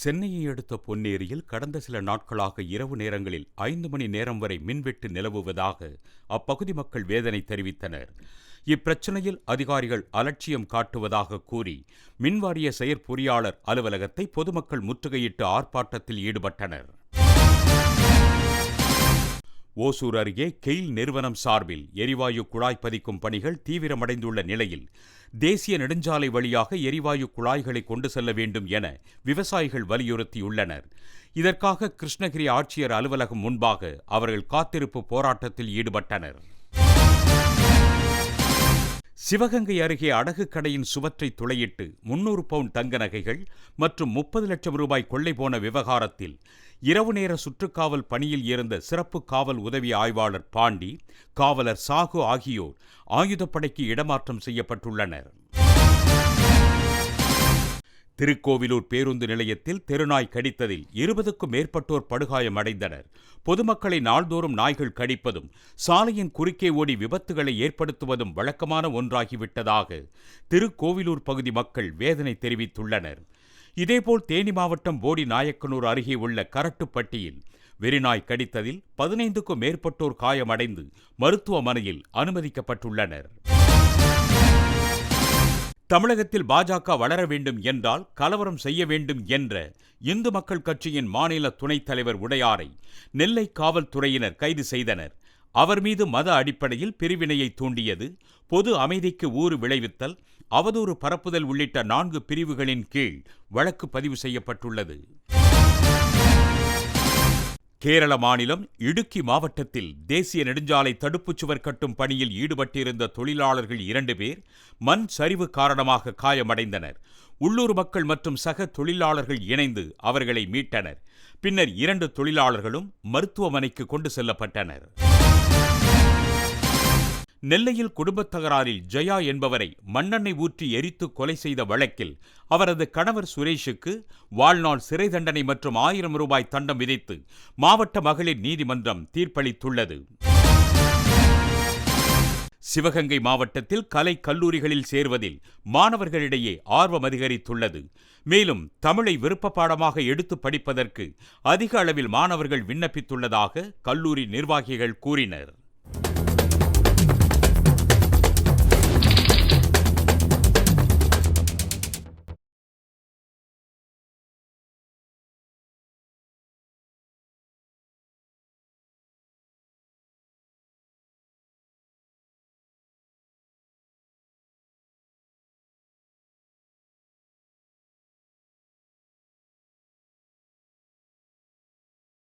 சென்னையை அடுத்த பொன்னேரியில் கடந்த சில நாட்களாக இரவு நேரங்களில் ஐந்து மணி நேரம் வரை மின்வெட்டு நிலவுவதாக அப்பகுதி மக்கள் வேதனை தெரிவித்தனர். இப்பிரச்சனையில் அதிகாரிகள் அலட்சியம் காட்டுவதாக கூறி மின்வாரிய செயற்பொறியாளர் அலுவலகத்தை பொதுமக்கள் முற்றுகையிட்டு ஆர்ப்பாட்டத்தில் ஈடுபட்டனர். ஓசூர் அருகே கெயில் நிறுவனம் சார்பில் எரிவாயு குழாய் பதிக்கும் பணிகள் தீவிரமடைந்துள்ள நிலையில் தேசிய நெடுஞ்சாலை வழியாக எரிவாயு குழாய்களை கொண்டு செல்ல வேண்டும் என விவசாயிகள் வலியுறுத்தியுள்ளனர். இதற்காக கிருஷ்ணகிரி ஆட்சியர் அலுவலகம் முன்பாக அவர்கள் காத்திருப்பு போராட்டத்தில் ஈடுபட்டனர். சிவகங்கை அருகே அடகு கடையின் சுவற்றை துளையிட்டு முன்னூறு பவுண்ட் தங்க நகைகள் மற்றும் முப்பது லட்சம் ரூபாய் கொள்ளை போன விவகாரத்தில் இரவு நேர சுற்றுக்காவல் பணியில் இருந்த சிறப்பு காவல் உதவி ஆய்வாளர் பாண்டி காவலர் சாகு ஆகியோர் ஆயுதப்படைக்கு இடமாற்றம் செய்யப்பட்டுள்ளனர். திருக்கோவிலூர் பேருந்து நிலையத்தில் தெருநாய் கடித்ததில் இருபதுக்கும் மேற்பட்டோர் படுகாயமடைந்தனர். பொதுமக்களை நாள்தோறும் நாய்கள் கடிப்பதும் சாலையின் குறுக்கே ஓடி விபத்துகளை ஏற்படுத்துவதும் வழக்கமான ஒன்றாகிவிட்டதாக திருக்கோவிலூர் பகுதி மக்கள் வேதனை தெரிவித்துள்ளனர். இதேபோல் தேனி மாவட்டம் போடி நாயக்கனூர் அருகே உள்ள கரட்டுப்பட்டியில் வெறிநாய் கடித்ததில் பதினைந்துக்கும் மேற்பட்டோர் காயமடைந்து மருத்துவமனையில் அனுமதிக்கப்பட்டுள்ளனர். தமிழகத்தில் பாஜக வளர வேண்டும் என்றால் கலவரம் செய்ய வேண்டும் என்ற இந்து மக்கள் கட்சியின் மாநில துணைத் தலைவர் உடையாரை நெல்லை காவல்துறையினர் கைது செய்தனர். அவர் மீது மத அடிப்படையில் பிரிவினையை தூண்டியது பொது அமைதிக்கு ஊறு விளைவித்தல் அவதூறு பரப்புதல் உள்ளிட்ட நான்கு பிரிவுகளின் கீழ் வழக்கு பதிவு செய்யப்பட்டுள்ளது. கேரள மாநிலம் இடுக்கி மாவட்டத்தில் தேசிய நெடுஞ்சாலை தடுப்புச் சுவர் கட்டும் பணியில் ஈடுபட்டிருந்த தொழிலாளர்கள் இரண்டு பேர் மண் சரிவு காரணமாக காயமடைந்தனர். உள்ளூர் மக்கள் மற்றும் சக தொழிலாளர்கள் இணைந்து அவர்களை மீட்டனர். பின்னர் இரண்டு தொழிலாளர்களும் மருத்துவமனைக்கு கொண்டு செல்லப்பட்டனர். நெல்லையில் குடும்பத் தகராறில் ஜெயா என்பவரை மண்ணெண்ணை ஊற்றி எரித்து கொலை செய்த வழக்கில் அவரது கணவர் சுரேஷுக்கு வாழ்நாள் சிறை தண்டனை மற்றும் ஆயிரம் ரூபாய் தண்டம் விதித்து மாவட்ட மகளிர் நீதிமன்றம் தீர்ப்பளித்துள்ளது. சிவகங்கை மாவட்டத்தில் கலை கல்லூரிகளில் சேர்வதில் மாணவர்களிடையே ஆர்வம் அதிகரித்துள்ளது. மேலும் தமிழை விருப்ப பாடமாக எடுத்து படிப்பதற்கு அதிக அளவில் மாணவர்கள் விண்ணப்பித்துள்ளதாக கல்லூரி நிர்வாகிகள் கூறினர்.